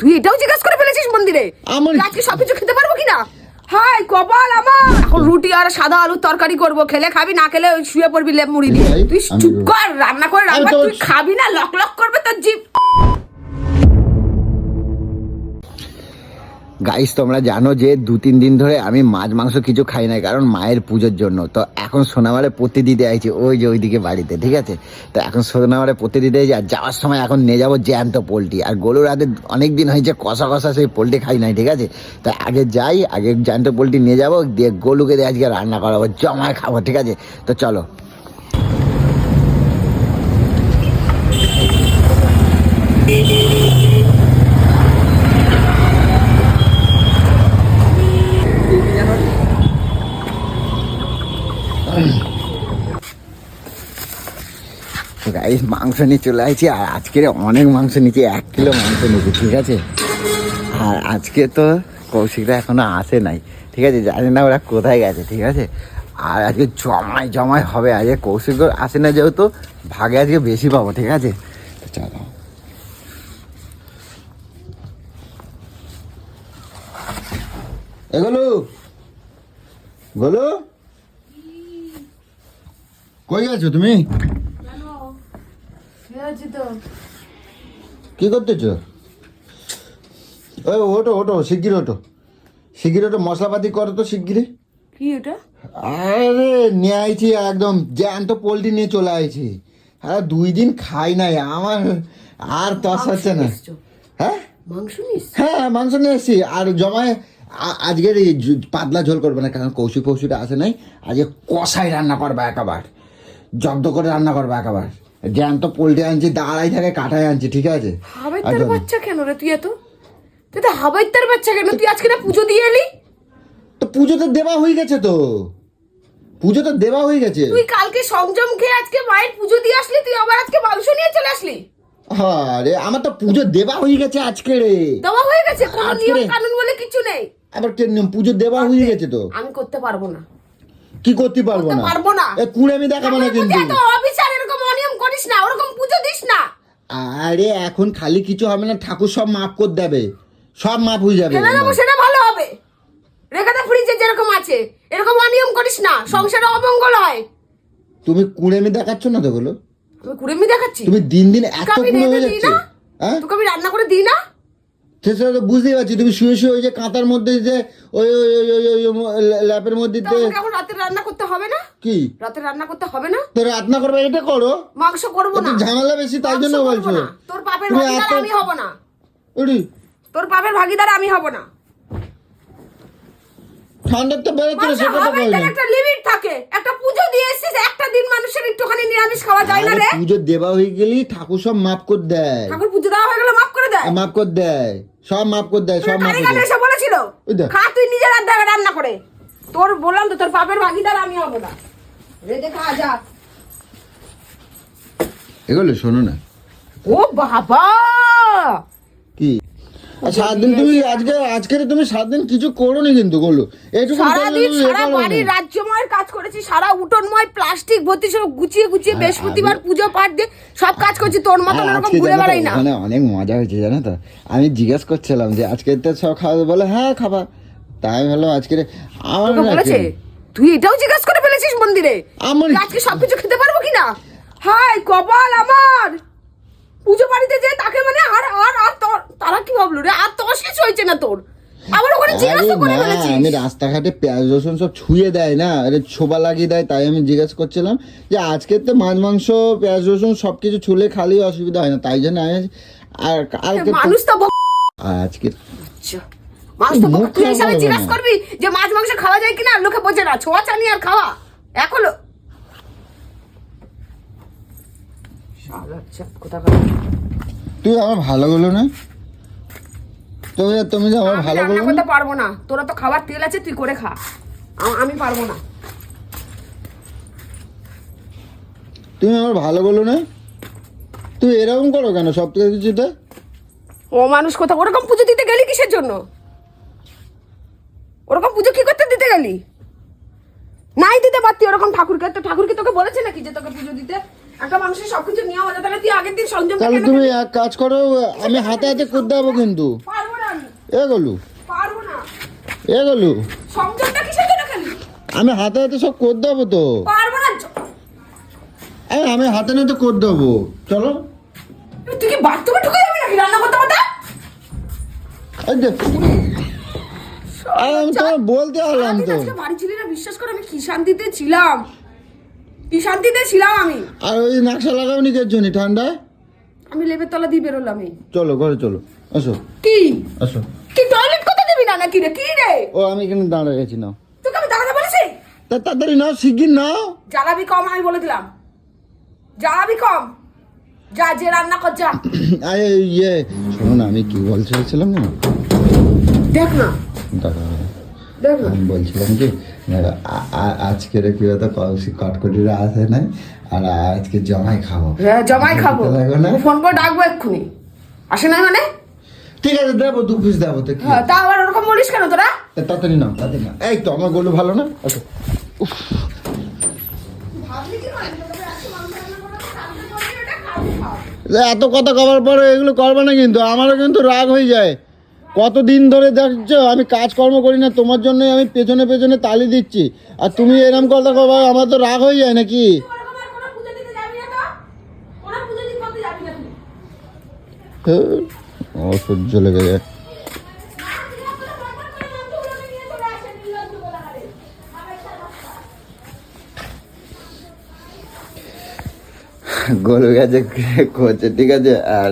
তুই এটাও জিজ্ঞাসা করে ফেলেছিস মন্দিরে? আমার- সব আজকে সবকিছু খেতে পারব কিনা? হাই কপাল আমার! এখন রুটি আর সাদা আলুর তরকারি করব। খেলে খাবি না খেলে ওই শুয়ে পড়বি লেপ মুড়ি দিয়ে। তুই চুপ কর রান্না করে রান্না তুই খাবি না লক লক করবে তোর জিভ। গাইস তোমরা জানো যে দু তিন দিন ধরে আমি মাছ, মাংস কিছু খাই না কারণ মায়ের পুজোর জন্য। তো এখন সোনামারে পত্তি দিতে আইছি, ওই যে ওইদিকে বাড়িতে, ঠিক আছে? তো এখন সোনামারে পত্তি দিতে আইছি, আর যাওয়ার সময় এখন নিয়ে যাব জ্যান্ত পোলট্রি। আর গরুর রাতে অনেক দিন হয়েছে কষা কষা সেই পোলট্রি খাই নাই, ঠিক আছে? তো আগে যাই, আগে জ্যান্ত পোলট্রি নিয়ে যাব, দিয়ে গলুকে দিয়ে আজকে রান্না করাবো, জমায় খাব, ঠিক আছে? তো চলো। গাইস মাংস নিয়ে চলে আসছি, আর আজকের অনেক মাংস নিচ্ছি এক কিলো মাংস নিচ্ছি ঠিক আছে? আর আজকে তো কৌশিকরা এখনও আসে নাই, ঠিক আছে? জানি না ওরা কোথায় গেছে, ঠিক আছে? আর আজকে জমায় জমায় হবে, আজকে কৌশিক আসে না যেহেতু, ভাগে আজকে বেশি পাবো, ঠিক আছে? চলো। এগুলো বলো কই গেছো তুমি? কি করতেছ? ওই ওটো ওটো শিগগির ওটো শিগগির ওটো মশলাপাতি করো তো শিগগিরি কি এটা? আরে নিয়ে আইছি একদম জ্যান্ত পোলট্রি নিয়ে চলে আইছি। আরে দুই দিন খাই নাই আমার আর তস হচ্ছে না। হ্যাঁ? মাংস নিস হ্যাঁ মাংস নিয়ে এসছি। আর জমায় আজকের এই পাতলা ঝোল করবে না কারণ কৌশি ফৌসিটা আসে নাই। আজকে কষাই রান্না করবে একেবার। জব্দ করে রান্না করবে একেবার। জ্যান্ত পোলট্রি আনছি দাঁড়াই থাকে কাঠায় আনছি ঠিক আছে? হাবাই আর তার জল- বাচ্চা কেন রে তুই এত? তুই তো হাবাই তার বাচ্চা কেন? তুই আজকে না পুজো দিয়ে এলি? তো পুজো তো দেওয়া হয়ে গেছে তো। পুজো তো দেওয়া হয়ে গেছে। তুই কালকে সংযম খেয়ে আজকে মায়ের পুজো দিয়ে আসলি? তুই আবার আজকে মাংস নিয়ে চলে আসলি? আরে আমার তো পুজো দেওয়া হয়ে গেছে আজকে রে। দেওয়া হয়ে গেছে? কোনো নিয়ম কানুন বলে কিছু নেই। আবার কে নিয়ম? পুজো দেওয়া হয়ে গেছে তো। আমি করতে পারব না। কি করতে পারব না? পারব না। এ কুড়েমি দেখাবো না কিন্তু। এত অবিচার এরকম অনিয়ম করিস না ওরকম পুজো দিস না। আরে এখন খালি কিছু হবে না ঠাকুর সব মাফ করে দেবে। সব মাফ হয়ে যাবে। ফেলে দেবো? সেটা ভালো হবে। রেখে দে ফ্রিজে যেরকম আছে। এরকম অনিয়ম করিস না সংসারে অমঙ্গল হয়। তুমি কুড়েমি দেখাচ্ছ না তো গুলো আমি কুড়েমি দেখাচ্ছি। তুমি দিন দিন এত কুড়ে হয়ে যাচ্ছে। হ্যাঁ? তোকে আমি রান্না করে দিই না? সেটা তো বুঝতেই পারছি তুমি শুয়ে শুয়ে ওই যে কাঁথার মধ্যে যে ওই ওই ওই ওই ওই ল্যাপের মধ্যে তো এখন রাতে রান্না করতে হবে না? কি? রাতে রান্না করতে হবে না? তো রান্না করবে এটা করো। মাংস করব না। ঝামেলা বেশি তাই জন্য বলছো। তোর পাপের ভাগিদার আমি হব না। তোর পাপের ভাগিদার আমি হব না। ঠান্ডার তো না সেটা তো একটা লিমিট থাকে। একটা পুজো দিয়ে এসেছিস একটা দিন মানুষের একটুখানি নিরামিষ খাওয়া যায় না রে। পুজো দেওয়া হয়ে গেলি ঠাকুর সব মাফ করে দেয়। ঠাকুর পুজো দেওয়া হয়ে গেলে মাফ করে দেয়? মাফ করে দেয়। সব মাফ করে দেয় সব মাফ করে দেয় এসে বলেছিল ওই দেখ। খা তুই নিজের রান্না রান্না করে। তোর বললাম তো তোর পাপের ভাগিদার আমি হব না। রে খা যা। এগুলো শোনো না। ও বাবা! সাত দিন তুমি আজকে আজকে তুমি সাত দিন কিছু করো নি কিন্তু বলো এইটুকু সারাদিন সারা বাড়ির রাজ্যময়ের কাজ করেছি সারা উঠোনময় প্লাস্টিক ভর্তি সব গুছিয়ে গুছিয়ে বৃহস্পতিবার পুজো পাঠ দিয়ে সব কাজ করছি তোর মতন এরকম ঘুরে বেড়াই না। ওখানে অনেক মজা হয়েছে জানো তো। আমি জিজ্ঞেস করছিলাম যে আজকে তো সব খাওয়া বলে হ্যাঁ খাবা। তাই আমি ভাবলাম আজকে আমার বলেছে তুই এটাও জিজ্ঞাসা করে ফেলেছিস মন্দিরে? আমার- আজকে সবকিছু খেতে পারব কিনা? হাই কপাল আমার! পুজো বাড়িতে যে তাকে মানে আর আর আর তোর- তারা কি ভাবলো রে? আর তোর শেষ হয়েছে না তোর? আবার ওখানে জিজ্ঞাসা করে না আমি রাস্তাঘাটে পেঁয়াজ রসুন সব ছুঁয়ে দেয় না এটা ছোবা লাগিয়ে দেয় তাই আমি জিজ্ঞেস করছিলাম যে আজকে তো মাছ মাংস পেঁয়াজ রসুন সব কিছু ছুলে খালি অসুবিধা হয় না তাই জন্য আমি আর কালকে মানুষ তো আজকে আচ্ছা। মাছ তো তুই হিসাবে জিজ্ঞাসা করবি যে মাছ মাংস খাওয়া যায় কিনা? লোকে বোঝে না ছোঁয়া চানি আর খাওয়া। এক হলো শালার চাপ কোথাকার। তুই আমার ভালো বলো না। তুমি তুমি যে আমার ভালো না করতে পারব না। তোরা তো খাবার তেল আছে তুই করে খা। আমি পারব না। তুমি আমার ভালো বলো না। তুই এরকম করো কেন সব কিছুতে? ও মানুষ কোথাও ওরকম পুজো দিতে গেলি কিসের জন্য? ওরকম পুজো কি করতে দিতে গেলি? নাই দিতে পারতি ওরকম ঠাকুরকে। তো ঠাকুরকে তোকে বলেছে নাকি যে তোকে পুজো দিতে? একটা মানুষের সবকিছু নিয়ম আছে তাহলে তুই আগের দিন সংযম তাহলে তুমি এক কাজ করো আমি হাতে হাতে করতে যাব কিন্তু। পারব না আমি। এ গলু। পারব না। এ গলু। সংযমটা কিসের জন্য খালি? আমি হাতে হাতে সব করে দেবো তো। পারব না। এই, আমি হাতে নাতে করে দেবো। চলো। তুই কি বাথরুমে ঢুকে যাবি নাকি রান্না করতে করতে এই। আমি তোমার বলতে হলাম আমি তো। বাড়ি ছিলি না বিশ্বাস করে আমি কি শান্তিতে ছিলাম। কি শান্তিতে ছিলাম আমি? আর ওই নাকশা লাগাওনি কে জন্য ঠান্ডায়? আমি লেবের তলা দিয়ে বেরোলাম এই। চলো ঘরে চলো। আসো। কি? আসো। কি টয়লেট করতে দিবি না নাকি রে? কি রে? ও আমি এখানে দাঁড়িয়ে গেছি নাও। তোকে আমি দাঁড়াতে বলেছি? তা তাড়াতাড়ি নাও শিগগির নাও। জ্বালাবি কম আমি বলে দিলাম। জ্বালাবি কম। যা যে রান্না কর যা। আরে ইয়ে। শোনো না আমি কি বলছিলাম না দেখ না। দাঁড়াও। দেখ না। আমি বলছিলাম কি আজকের কি হতো কটকটিরা আসে নাই আর আজকে জমাই খাব। হ্যাঁ জমাই খাব। ফোন করে ডাকবো এক্ষুনি। আসে নাই মানে ঠিক আছে দেবো দু পিস দেবো তো হ্যাঁ, তা আবার ওরকম বলিস কেন তোরা? তাড়াতাড়ি নাও তাড়াতাড়ি নাও। এই তো আমার গলু ভালো না? আচ্ছা এত কথা কবার পরে এগুলো করবে না কিন্তু আমারও কিন্তু রাগ হয়ে যায়। কতদিন ধরে দেখছ? আমি কাজকর্ম করি না তোমার জন্যই আমি পেছনে পেছনে তালি দিচ্ছি। আর তুমি এরম কথা কবা আমার তো রাগ হয়ে যায় নাকি? হ্যাঁ, অসহ্য লেগে যায়। গেছে করছে ঠিক আছে? আর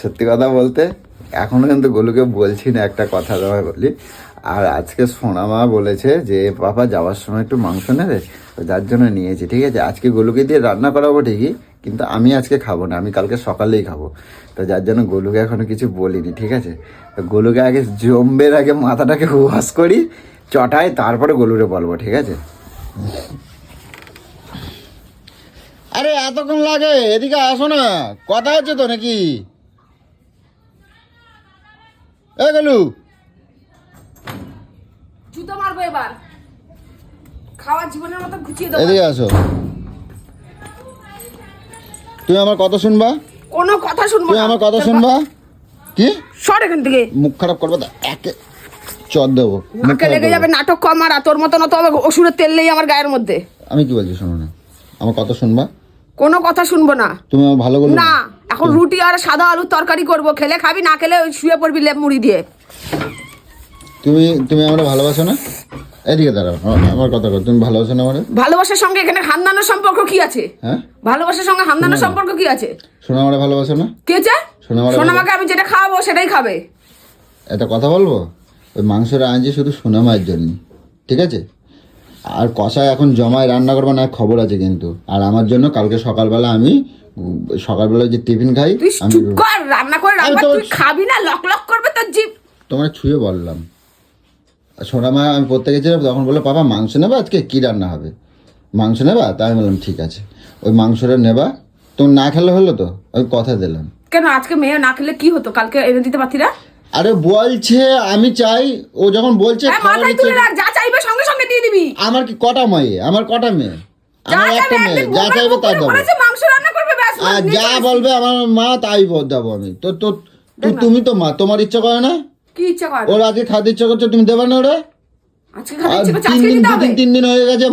সত্যি কথা বলতে এখনও কিন্তু গলুকে বলছি না একটা কথা তোমায় বলি। আর আজকে সোনামা বলেছে যে, বাবা, যাওয়ার সময় একটু মাংস নেবে? তো যার জন্য নিয়েছি, ঠিক আছে? আজকে গলুকে দিয়ে রান্না করাবো ঠিকই, কিন্তু আমি আজকে খাব না, আমি কালকে সকালেই খাব। তো যার জন্য গলুকে এখনও কিছু বলিনি, ঠিক আছে? তো গলুকে আগে জম্বের আগে মাথাটাকে ওয়াশ করি চটাই তারপরে গলুরে বলব, ঠিক আছে? আরে, এতক্ষণ লাগে, এদিকে আসো না, কথা হচ্ছে তো নাকি? এ গেলু। জুতো মারবো এবার। খাওয়ার জীবনের মতো গুছিয়ে দেবো। এদিকে আসো। তুমি আমার কথা শুনবা? কোনো কথা শুনব তুমি না। আমার কথা শুনবা? কি? সর এখান থেকে। মুখ খারাপ করবে তো একে চর দেবো। নাকে লেগে যাবে নাটক কম আর তোর মতো না তো আমার ওষুধের তেল নেই আমার গায়ের মধ্যে। আমি কি বলছি শোনো না আমার কথা শুনবা? কোনো কথা শুনব না। তুমি আমার ভালো বলবে না। এখন রুটি আর সাদা আলুর তরকারি করব। খেলে খাবি না খেলে শুয়ে পড়বি লেপ মুড়ি দিয়ে। তুমি তুমি আমার ভালোবাসো না? এদিকে দাঁড়াও আমার- কথা কর তুমি ভালোবাসো না আমার? ভালোবাসার সঙ্গে এখানে হান্দানোর সম্পর্ক কি আছে? হ্যাঁ? ভালোবাসার সঙ্গে হান্দানোর সম্পর্ক কি আছে? শোনো আমার ভালোবাসো না? কি আছে? শোনা আমাকে আমি যেটা খাওয়াবো সেটাই খাবে। এটা কথা বলব? ওই মাংসটা আনছি শুধু সোনামায়ের জন্য ঠিক আছে? আর কষায় এখন জমায় রান্না করব না খবর আছে কিন্তু। আর আমার জন্য কালকে সকালবেলা আমি সকালবেলা যে টিফিন খাই তুই আমি রান্না করে তুই খাবি না লক লক করবে তোর জিভ। তোমার ছুঁয়ে বললাম। আর সোনামা আমি পড়তে গেছিলাম তখন বলল পাপা মাংস নেবা আজকে? কী রান্না হবে? মাংস নেবা? তাই আমি বললাম ঠিক আছে। ওই মাংসটা নেবা। তুমি না খেলে হলো তো? ওই কথা দিলাম। কেন আজকে মেয়ে না খেলে কি হতো? কালকে এনে দিতে পারতি না? আরে বলছে আমি চাই ও যখন বলছে হ্যাঁ মাথায় তুলে রাখ যা চাইবে সঙ্গে সঙ্গে দিয়ে দিবি। আমার কি কটা মেয়ে আমার কটা মেয়ে? আমার একটা মেয়ে যা চাইবে তাই পুকুরে দেবো। মাংস রান্না করবে ব্যাস আর যা বলবে আমার মা তাই দেবো আমি। তো তো তু- তুমি তো মা তোমার ইচ্ছা করে না? কি ইচ্ছা করে? ওর আজকে খাতে ইচ্ছা করছে তুমি দেবে না ওরা? তিন দিন দিন তিন দিন হয়ে গেছে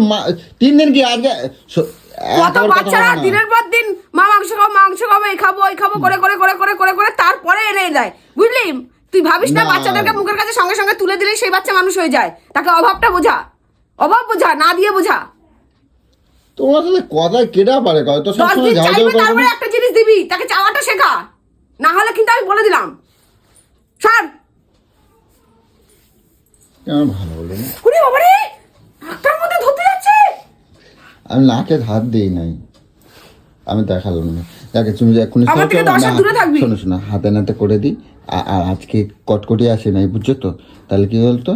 তিন দিন কি আজকে কত বাচ্চারা দিনের পর দিন মা মাংস খাব মাংস খাব এই খাব ওই খাব করে করে করে করে করে করে তারপরে এনে দেয়। বুঝলি? তুই ভাবিস না। বাচ্চাদেরকে মুখের কাছে সঙ্গে সঙ্গে তুলে দিলে সেই বাচ্চা মানুষ হয়ে যায়? তাকে অভাবটা বোঝা। অভাব বোঝা না দিয়ে বোঝা। তোমার সাথে কথা পারে? তো সবসময় তারপরে একটা জিনিস দিবি তাকে চাওয়াটা শেখা। না হলে কিন্তু আমি বলে দিলাম। সর। ভালো বলো না? বাবারে একটার মধ্যে ধরতে যাচ্ছে। আমি নাকে হাত দিই নাই। আমি দেখালাম না। দেখে তুমি যে থেকে শোনো। শোনো হাতে নাতে করে দিই। আর আজকে কটকটি আসে নাই বুঝছ তো? তাহলে কি বলতো?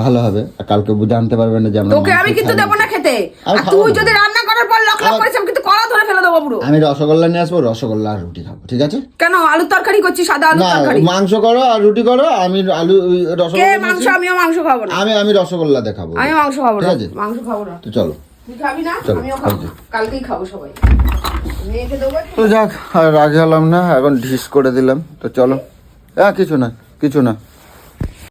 ভালো হবে। আর কালকে জানতে পারবে না যে আমরা তোকে আমি কিন্তু দেবো না খেতে। আর তুই যদি রান্না করার পর লক লক করিস আমি কিন্তু কড়া ধরে ফেলে দেবো পুরো। আমি রসগোল্লা নিয়ে আসব রসগোল্লা আর রুটি খাব ঠিক আছে? কেন? আলুর তরকারি করছি সাদা আলুর না তরকারি? মাংস করো আর রুটি করো আমি আলু রসগোল্লা মাংস? আমিও মাংস খাব না। আমি আমি রসগোল্লা দেখাবো। আমি মাংস খাব ঠিক না আছে? মাংস খাব না। তো চলো। তুই খাবি না? চলো, আমিও খাব। খাব। কালকেই খাব সবাই। তো যাক আর রাগ হলাম না এখন ঢিস করে দিলাম। তো চলো। হ্যাঁ কিছু না কিছু না।